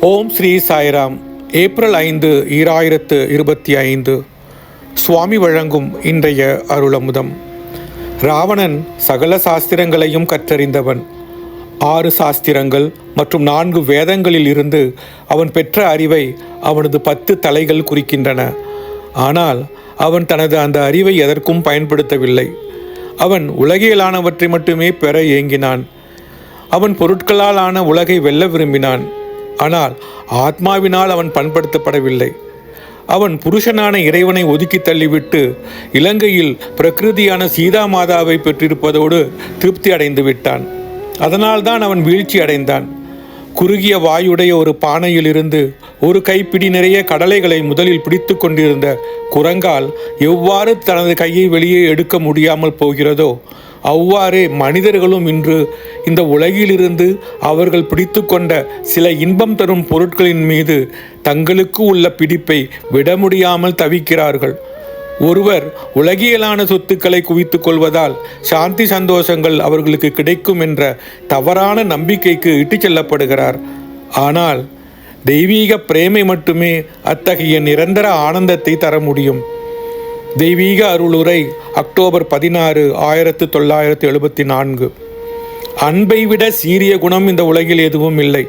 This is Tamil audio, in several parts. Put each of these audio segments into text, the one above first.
ஓம் ஸ்ரீ சாய்ராம். ஏப்ரல் ஐந்து ஈராயிரத்து இருபத்தி ஐந்து. சுவாமி வழங்கும் இன்றைய அருளமுதம். ராவணன் சகல சாஸ்திரங்களையும் கற்றறிந்தவன். ஆறு சாஸ்திரங்கள் மற்றும் நான்கு வேதங்களில் இருந்து அவன் பெற்ற அறிவை அவனது பத்து தலைகள் குறிக்கின்றன. ஆனால் அவன் தனது அந்த அறிவை எதற்கும் பயன்படுத்தவில்லை. அவன் உலகியலானவற்றை மட்டுமே பெற ஏங்கினான். அவன் பொருட்களால் ஆன உலகை வெல்ல விரும்பினான். ஆனால் ஆத்மாவினால் அவன் பண்படுத்தப்படவில்லை. அவன் புருஷனான இறைவனை ஒதுக்கி தள்ளிவிட்டு இலங்கையில் பிரகிருதியான சீதா மாதாவை பெற்றிருப்பதோடு திருப்தி அடைந்து விட்டான். அதனால்தான் அவன் வீழ்ச்சி அடைந்தான். குறுகிய வாயுடைய ஒரு பானையிலிருந்து ஒரு கைப்பிடி நிறைய கடலைகளை முதலில் பிடித்து கொண்டிருந்த குரங்கால் எவ்வாறு தனது கையை வெளியே எடுக்க முடியாமல் போகிறதோ அவ்வாறே மனிதர்களும் இன்று இந்த உலகிலிருந்து அவர்கள் பிடித்து கொண்ட சில இன்பம் தரும் பொருட்களின் மீது தங்களுக்கு உள்ள பிடிப்பை விட முடியாமல் தவிக்கிறார்கள். ஒருவர் உலகியலான சொத்துக்களை குவித்துக் கொள்வதால் சாந்தி சந்தோஷங்கள் அவர்களுக்கு கிடைக்கும் என்ற தவறான நம்பிக்கைக்கு இட்டுச் செல்லப்படுகிறார். ஆனால் தெய்வீக பிரேமை மட்டுமே அத்தகைய நிரந்தர ஆனந்தத்தை தர முடியும். தெய்வீக அருளுரை அக்டோபர் பதினாறு ஆயிரத்து தொள்ளாயிரத்து எழுபத்தி நான்கு. அன்பை விட சீரிய குணம் இந்த உலகில் எதுவும் இல்லை.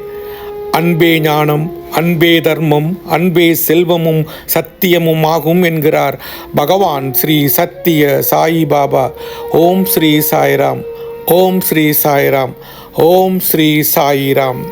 அன்பே ஞானம் அன்பே தர்மம் அன்பே செல்வமும் சத்தியமும் ஆகும் என்கிறார் பகவான் ஸ்ரீ சத்திய சாயி பாபா. ஓம் ஸ்ரீ சாய்ராம் ஓம் ஸ்ரீ சாய்ராம் ஓம் ஸ்ரீ சாயிராம்.